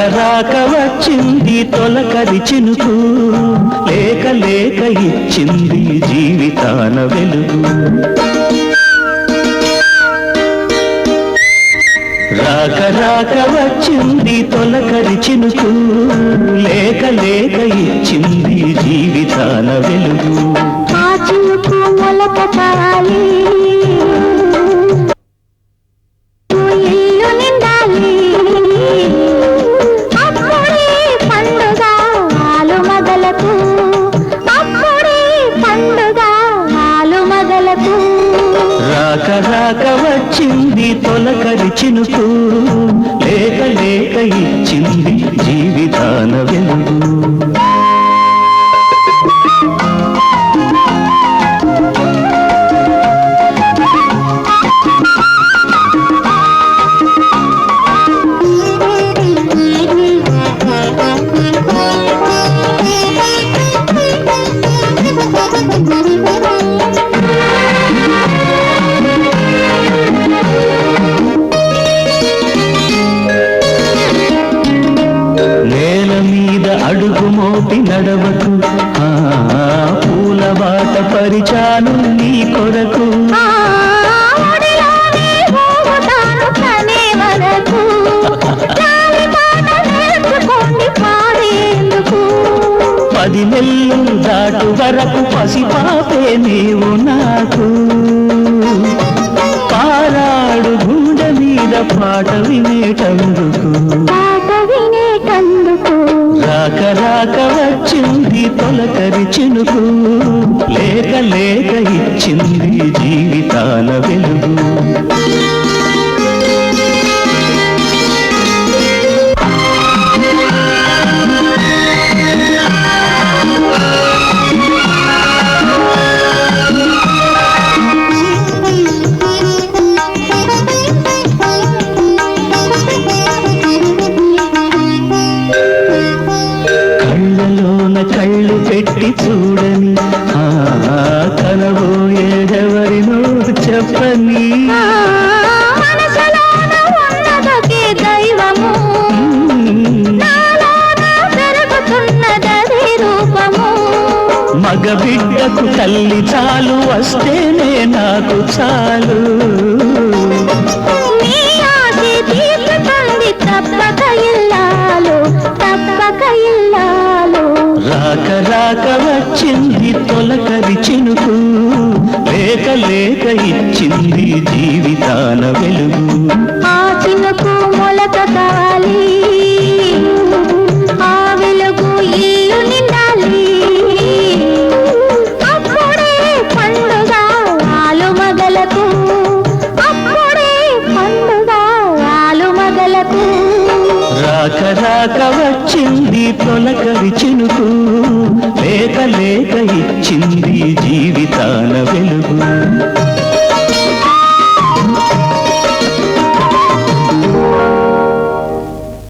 రాక వచ్చింది తొలకరి చినుకు. లేక లేక ఇచ్చింది జీవితాన వెలుగు. రాక రాక వచ్చింది తొలకరి చినుకు. లేక లేక ఇచ్చింది జీవితాన వెలుగు. రాక వచ్చింది తొలకరి చినుకు. లేక లేక ఇచ్చింది జీవితాన వెలుగు. అడుగు మోపి నడవకు. పూల బాట పరిచాను నీ కొరకు. పది నెల్లు దాటు వరకు పసిపాపే నీవు నాకు. పారాడు గుండె మీద పాట వినేటందుకు. రాక వచ్చింది తొలకరి చినుకు. నాలోన పెరుగుతున్నదదే రూపము. మగ బిడ్డకు తల్లి చాలు వస్తేనే నాకు చాలు. రాక రాక వచ్చింది తొలకరి చినుకు. లేక లేక ఇచ్చింది జీవితాల వెలుగు. దాకా వచ్చింది తొలకరిచినుకు లేక లేక ఇచ్చింది జీవితాల వెలుగు.